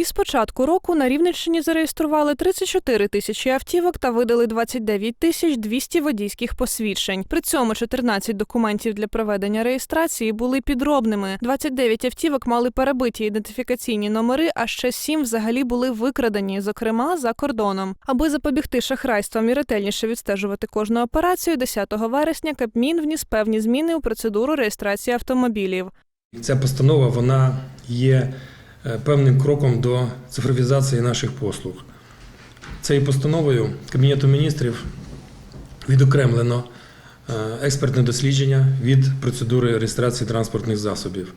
Із початку року на Рівненщині зареєстрували 34 тисячі автівок та видали 29 тисяч 200 водійських посвідчень. При цьому 14 документів для проведення реєстрації були підробними. 29 автівок мали перебиті ідентифікаційні номери, а ще 7 взагалі були викрадені, зокрема за кордоном. Аби запобігти шахрайствам і ретельніше відстежувати кожну операцію, 10 вересня Кабмін вніс певні зміни у процедуру реєстрації автомобілів. Ця постанова вона є певним кроком до цифровізації наших послуг. Цією постановою Кабінету міністрів відокремлено е, експертне дослідження від процедури реєстрації транспортних засобів.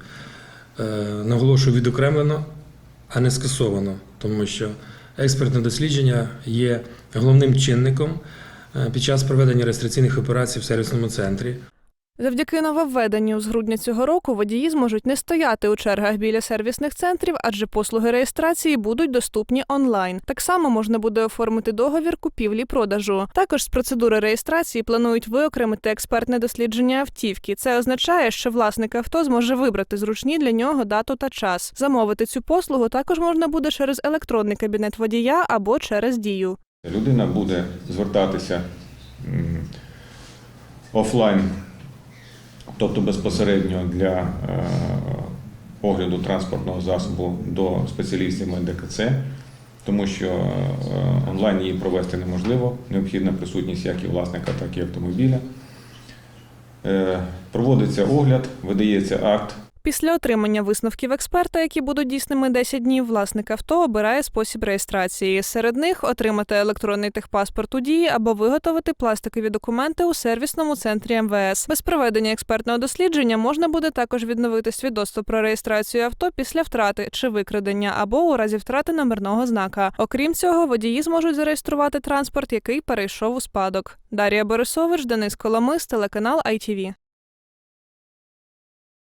Е, Наголошую, відокремлено, а не скасовано, тому що експертне дослідження є головним чинником е, під час проведення реєстраційних операцій в сервісному центрі. Завдяки нововведенню з грудня цього року водії зможуть не стояти у чергах біля сервісних центрів, адже послуги реєстрації будуть доступні онлайн. Так само можна буде оформити договір купівлі-продажу. Також з процедури реєстрації планують виокремити експертне дослідження автівки. Це означає, що власник авто зможе вибрати зручні для нього дату та час. Замовити цю послугу також можна буде через електронний кабінет водія або через дію. Людина буде звертатися офлайн, тобто безпосередньо для е, огляду транспортного засобу до спеціалістів МДКЦ, тому що е, онлайн її провести неможливо, необхідна присутність як і власника, так і автомобіля. Е, Проводиться огляд, видається акт Після отримання висновків експерта, які будуть дійсними 10 днів, власник авто обирає спосіб реєстрації. Серед них отримати електронний техпаспорт у дії або виготовити пластикові документи у сервісному центрі МВС. Без проведення експертного дослідження можна буде також відновити свідоцтво про реєстрацію авто після втрати чи викрадення або у разі втрати номерного знака. Окрім цього, водії зможуть зареєструвати транспорт, який перейшов у спадок. Дар'я Борисович, Денис Коломис, телеканал ITV.